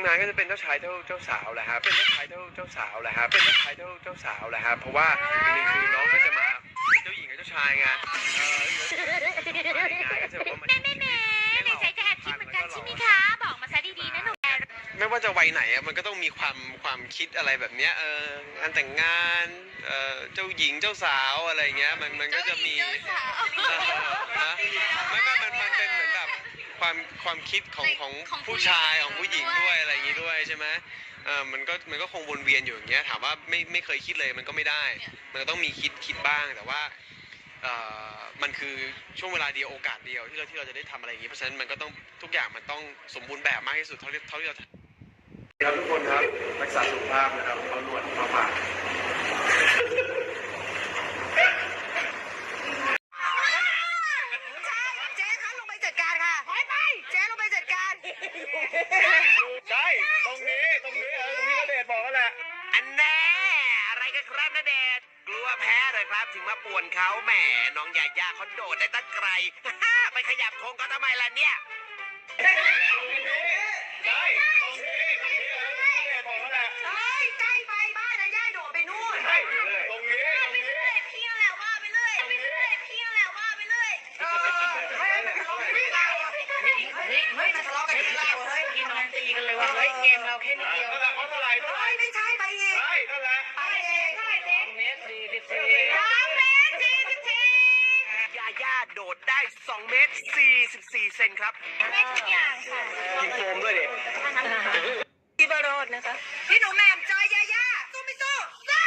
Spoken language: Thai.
มงานก็จะเป็นเจ้าชายเจ้าเจ้าสาวแหละครับเป็นเจ้าชายเจ้าเจ้าสาวแหละครับเป็นเจ้าชายเจ้าเจ้าสาวแหละครับเพราะว่าจริงคือน้องก็จะมาเป็นเจ้าหญิงกับเจ้าชายไงเออไงก็จะบอกว่ามันแม่แม่แม่ในใจก็แอบคิดเหมือนกันใช่ไหมคะ บอกมาซะดีๆนะหนูไม่ว่าจะวัยไหนอะมันก็ต้องมีความความคิดอะไรแบบเนี้ยเอองานแต่งงานเออเจ้าหญิงเจ้าสาวอะไรเงี้ยมันมันก็จะมีเออนะไม่ไม่มันมันเป็นเหมือนแบบความความคิดของของผู้ชายของผู้หญิงด้วย ไรอย่างงี้ด้วยใช่ไหมเออมันก็มันก็คงวนเวียนอยู่อย่างเงี้ยถามว่าไม่ไม่เคยคิดเลยมันก็ไม่ได้ มันก็ต้องมีคิดคิดบ้างแต่ว่าเอ่อมันคือช่วงเวลาเดียวโอกาสเดียวที่เราที่เราจะได้ทำอะไรอย่างงี้เพราะฉะนั้นมันก็ต้องทุกอย่างมันต้องสมบูรณ์แบบมากที่สุดเท่าที่เท่าที่เรา ครับทุกคนครับรักษาสุขภาพนะครับเอาหนวดมาฝาก เจ๊คะลงไปจัดการค่ะไปไปเจ๊ลงไปจัดการ ใช่ตรงนี้ตรงนี้เออตรงนี้ก็เดชบอกกันแหละ อันแน่ อะไรกันครับนเดชน์กลัว ครับ ถึงมาป่วนเขาแหมน้องยาย่าเขาโดดได้ตั้งไกล ไปขยับโค้งก็ทำไมล่ะเนี่ยใช่ตรงนี้ตรงนี้เออตรงนี้เดชบอกกันแหละเฮ้ยใกล้ไปบ้านนะย่าโดดไปนู่นตรงนี้ตรงนี้พี่นั่นแหละว่าไปเรื่อยพี่นั่นแหละว่าไปเรื่อยเออเฮ้ยมันทะเลาะกันที่เราอะเฮ้ยเฮ้ยมันทะเลาะกันที่เราอะเฮ้ย กินนอนตีกันเลยว่ะ เฮ้ย เกมเราแค่นิดเดียวนั่นแหละเพราะเท่าไหร่เฮ้ย ไม่ใช่ไป 2 เมตร 44 เซนครับไม่ทุกอย่างค่ะมีโฟมด้วยเด็กพี่บรอดนะคะ พี่หนูแหม่มจอยยายาสู้ไม่สู้สู้